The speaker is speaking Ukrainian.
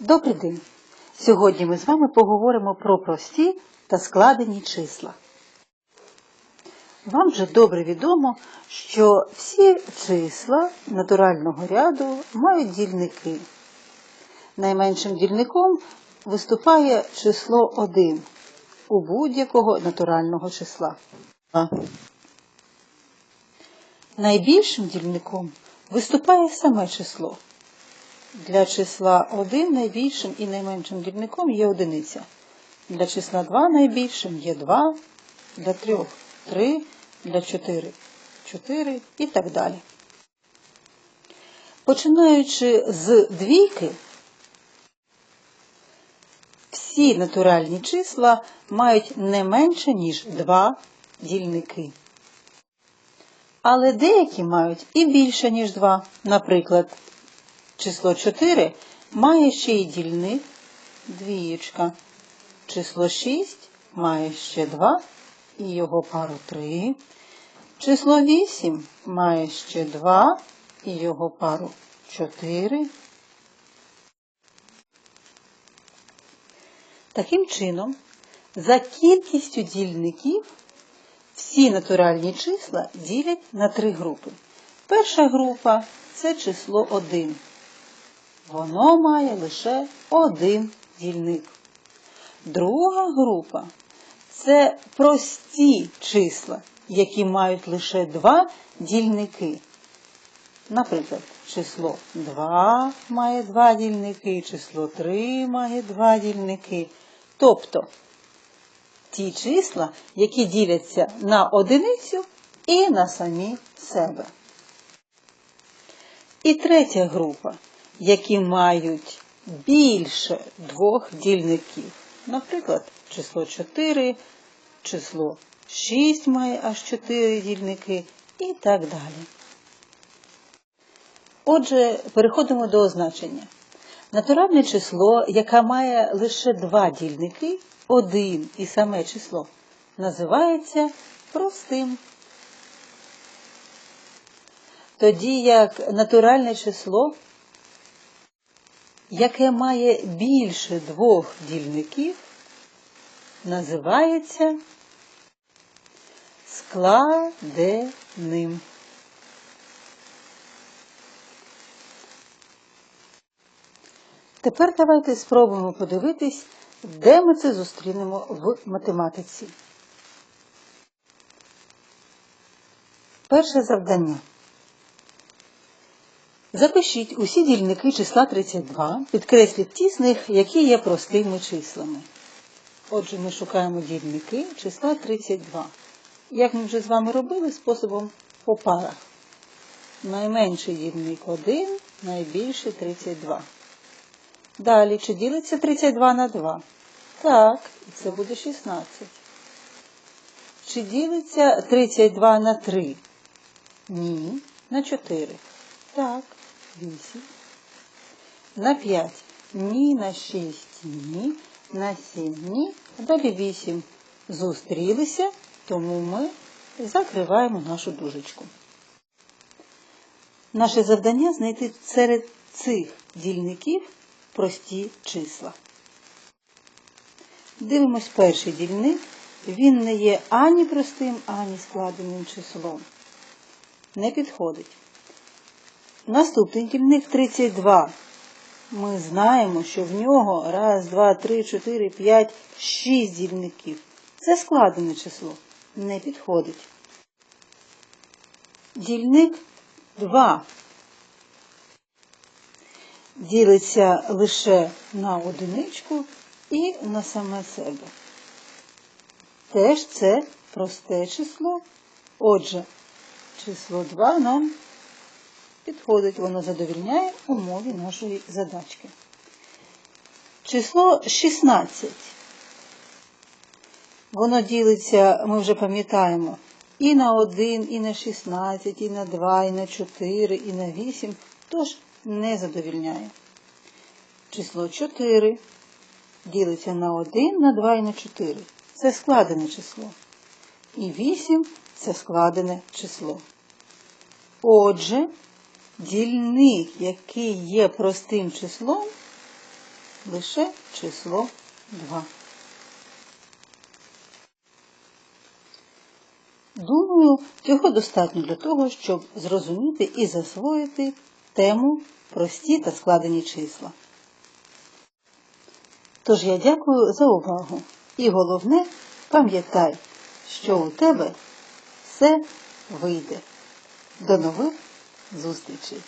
Добрий день! Сьогодні ми з вами поговоримо про прості та складені числа. Вам вже добре відомо, що всі числа натурального ряду мають дільники. Найменшим дільником виступає число 1 у будь-якого натурального числа. Найбільшим дільником виступає саме число. Для числа 1 найбільшим і найменшим дільником є одиниця. Для числа 2 найбільшим є 2, для 3 – 3, для 4 – 4 і так далі. Починаючи з двійки, всі натуральні числа мають не менше, ніж 2 дільники. Але деякі мають і більше, ніж 2. Наприклад, число 4 має ще й дільник двієчка. Число 6 має ще 2 і його пару 3. Число 8 має ще 2 і його пару 4. Таким чином, за кількістю дільників всі натуральні числа ділять на три групи. Перша група це число 1. Воно має лише один дільник. Друга група це прості числа, які мають лише два дільники. Наприклад, число 2 має два дільники, число 3 має два дільники. Тобто ті числа, які діляться на одиницю і на самі себе. І третя група, які мають більше двох дільників. Наприклад, число 4, число 6 має аж 4 дільники і так далі. Отже, переходимо до означення. Натуральне число, яке має лише два дільники, один і саме число, називається простим. Тоді як натуральне число, яке має більше двох дільників, називається складеним. Тепер давайте спробуємо подивитись, де ми це зустрінемо в математиці. Перше завдання. Запишіть усі дільники числа 32, підкресліть ті з них, які є простими числами. Отже, ми шукаємо дільники числа 32. Як ми вже з вами робили, способом по парах. Найменший дільник 1, найбільший 32. Далі, чи ділиться 32 на 2? Так, і це буде 16. Чи ділиться 32 на 3? Ні. На 4. Так, 8. На 5. Ні, на 6. Ні. На 7. Ні. Далі 8. Зустрілися, тому ми закриваємо нашу дужечку. Наше завдання знайти серед цих дільників прості числа. Дивимось перший дільник. Він не є ані простим, ані складеним числом. Не підходить. Наступний дільник 32. Ми знаємо, що в нього раз, два, три, чотири, п'ять, шість дільників. Це складене число. Не підходить. Дільник 2 ділиться лише на одиничку і на саме себе. Теж це просте число. Отже, число 2 нам підходить, воно задовільняє умові нашої задачки. Число 16. Воно ділиться, ми вже пам'ятаємо, і на 1, і на 16, і на 2, і на 4, і на 8, тож не задовільняє. Число 4 ділиться на 1, на 2 і на 4. Це складене число. І 8 це складене число. Отже, дільник, який є простим числом, лише число 2. Думаю, цього достатньо для того, щоб зрозуміти і засвоїти тему прості та складені числа. Тож я дякую за увагу. І головне, пам'ятай, що у тебе все вийде. До нових зустрічей!